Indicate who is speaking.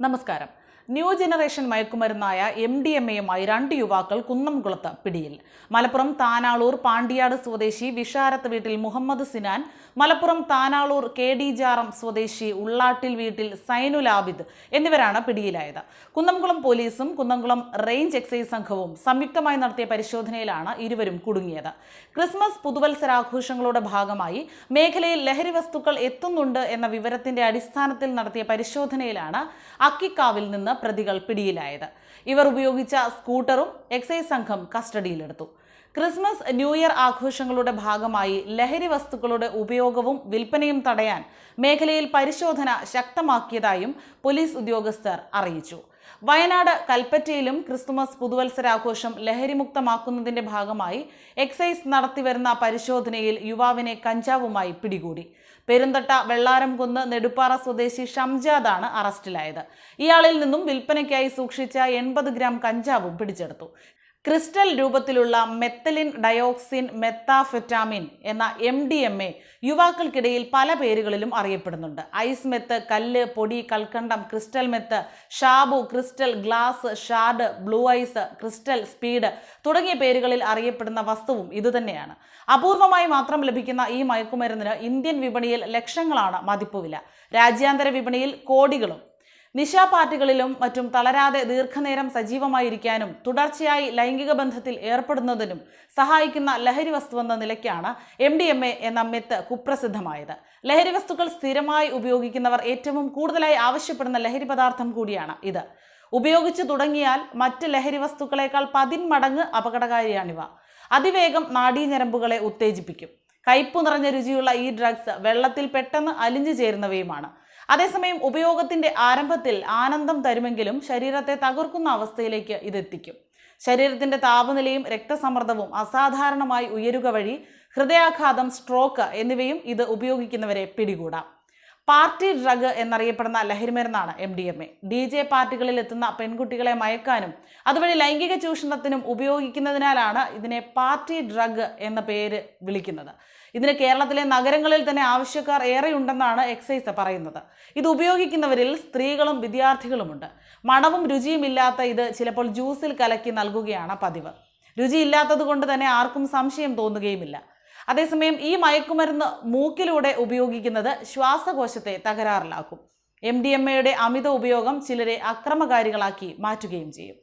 Speaker 1: നമസ്കാരം new generation മയക്കുമരുന്നായ M D M എയുമായി രണ്ട് യുവാക്കൾ കുന്നംകുളത്ത് പിടിയിൽ. മലപ്പുറം താനാളൂർ പാണ്ടിയാട് സ്വദേശി വിഷാരത്ത് വീട്ടിൽ മുഹമ്മദ് സിനാൻ മലപ്പുറം താനാളൂർ കെ ഡി ജാറം സ്വദേശി ഉള്ളാട്ടിൽ വീട്ടിൽ സൈനുൽ ആബിദ് എന്നിവരാണ് പിടിയിലായത്. കുന്നംകുളം പോലീസും കുന്നംകുളം റേഞ്ച് എക്സൈസ് സംഘവും സംയുക്തമായി നടത്തിയ പരിശോധനയിലാണ് ഇരുവരും കുടുങ്ങിയത്. ക്രിസ്മസ് പുതുവത്സരാഘോഷങ്ങളുടെ ഭാഗമായി മേഖലയിൽ ലഹരി വസ്തുക്കൾ എത്തുന്നുണ്ട് എന്ന വിവരത്തിന്റെ അടിസ്ഥാനത്തിൽ നടത്തിയ പരിശോധനയിലാണ് അക്കിക്കാവിൽ നിന്ന് പ്രതികൾ പിടിയിലായത്. ഇവർ ഉപയോഗിച്ച സ്കൂട്ടറും എക്സൈസ് സംഘം കസ്റ്റഡിയിലെടുത്തു. ക്രിസ്മസ് ന്യൂ ഇയർ ആഘോഷങ്ങളുടെ ഭാഗമായി ലഹരി വസ്തുക്കളുടെ ഉപയോഗവും വിൽപ്പനയും തടയാൻ മേഖലയിൽ പരിശോധന ശക്തമാക്കിയതായും പോലീസ് ഉദ്യോഗസ്ഥർ അറിയിച്ചു. വയനാട് കൽപ്പറ്റയിലും ക്രിസ്തുമസ് പുതുവത്സരാഘോഷം ലഹരിമുക്തമാക്കുന്നതിന്റെ ഭാഗമായി എക്സൈസ് നടത്തിവരുന്ന പരിശോധനയിൽ യുവാവിനെ കഞ്ചാവുമായി പിടികൂടി. പെരുന്തട്ട വെള്ളാരംകുന്ന് നെടുപ്പാറ സ്വദേശി ഷംജാദാണ് അറസ്റ്റിലായത്. ഇയാളിൽ നിന്നും വിൽപ്പനയ്ക്കായി സൂക്ഷിച്ച എൺപത് ഗ്രാം കഞ്ചാവും പിടിച്ചെടുത്തു. ക്രിസ്റ്റൽ രൂപത്തിലുള്ള മെത്തലിൻ ഡയോക്സിൻ മെത്താഫെറ്റാമിൻ എന്ന എം ഡി എം എ യുവാക്കൾക്കിടയിൽ പല പേരുകളിലും അറിയപ്പെടുന്നുണ്ട്. ഐസ് മെത്ത് കല്ല് പൊടി കൽക്കണ്ടം crystal meth Shabu crystal glass shard blue ice crystal speed തുടങ്ങിയ പേരുകളിൽ അറിയപ്പെടുന്ന വസ്തുവും ഇതുതന്നെയാണ്. അപൂർവമായി മാത്രം ലഭിക്കുന്ന ഈ മയക്കുമരുന്നിന് ഇന്ത്യൻ വിപണിയിൽ ലക്ഷങ്ങളാണ് മതിപ്പുവില. രാജ്യാന്തര വിപണിയിൽ കോടികളും നിശാ പാർട്ടികളിലും മറ്റും തളരാതെ ദീർഘനേരം സജീവമായിരിക്കാനും തുടർച്ചയായി ലൈംഗിക ബന്ധത്തിൽ ഏർപ്പെടുന്നതിനും സഹായിക്കുന്ന ലഹരി വസ്തുവെന്ന നിലയ്ക്കാണ് എം ഡി എം എ എന്ന മെത്ത് കുപ്രസിദ്ധമായത്. ലഹരി വസ്തുക്കൾ സ്ഥിരമായി ഉപയോഗിക്കുന്നവർ ഏറ്റവും കൂടുതലായി ആവശ്യപ്പെടുന്ന ലഹരി പദാർത്ഥം കൂടിയാണ് ഇത്. ഉപയോഗിച്ചു തുടങ്ങിയാൽ മറ്റ് ലഹരി വസ്തുക്കളേക്കാൾ പതിന്മടങ്ങ് അപകടകാരിയാണിവ. അതിവേഗം നാഡീഞരമ്പുകളെ ഉത്തേജിപ്പിക്കും. കയ്പു നിറഞ്ഞ രുചിയുള്ള ഈ ഡ്രഗ്സ് വെള്ളത്തിൽ പെട്ടെന്ന് അലിഞ്ഞു ചേരുന്നവയുമാണ്. അതേസമയം ഉപയോഗത്തിന്റെ ആരംഭത്തിൽ ആനന്ദം തരുമെങ്കിലും ശരീരത്തെ തകർക്കുന്ന അവസ്ഥയിലേക്ക് ഇതെത്തിക്കും. ശരീരത്തിന്റെ താപനിലയും രക്തസമ്മർദ്ദവും അസാധാരണമായി ഉയരുക വഴി ഹൃദയാഘാതം സ്ട്രോക്ക് എന്നിവയും ഇത് ഉപയോഗിക്കുന്നവരെ പിടികൂടാം. പാർട്ടി ഡ്രഗ് എന്നറിയപ്പെടുന്ന ലഹരിമരുന്നാണ് M D M A D J പാർട്ടികളിൽ എത്തുന്ന പെൺകുട്ടികളെ മയക്കാനും അതുവഴി ലൈംഗിക ചൂഷണത്തിനും ഉപയോഗിക്കുന്നതിനാലാണ് ഇതിനെ പാർട്ടി ഡ്രഗ് എന്ന പേര് വിളിക്കുന്നത്. ഇതിന് കേരളത്തിലെ നഗരങ്ങളിൽ തന്നെ ആവശ്യക്കാർ ഏറെയുണ്ടെന്നാണ് എക്സൈസ് പറയുന്നത്. ഇത് ഉപയോഗിക്കുന്നവരിൽ സ്ത്രീകളും വിദ്യാർത്ഥികളുമുണ്ട്. മണവും രുചിയും ഇല്ലാത്ത ഇത് ചിലപ്പോൾ ജ്യൂസിൽ കലക്കി നൽകുകയാണ് പതിവ്. രുചിയില്ലാത്തത് കൊണ്ട് തന്നെ ആർക്കും സംശയം തോന്നുകയുമില്ല. അതേസമയം ഈ മയക്കുമരുന്ന് മൂക്കിലൂടെ ഉപയോഗിക്കുന്നത് ശ്വാസകോശത്തെ തകരാറിലാക്കും. എം ഡി എം എയുടെ അമിത ഉപയോഗം ചിലരെ അക്രമകാരികളാക്കി മാറ്റുകയും ചെയ്യും.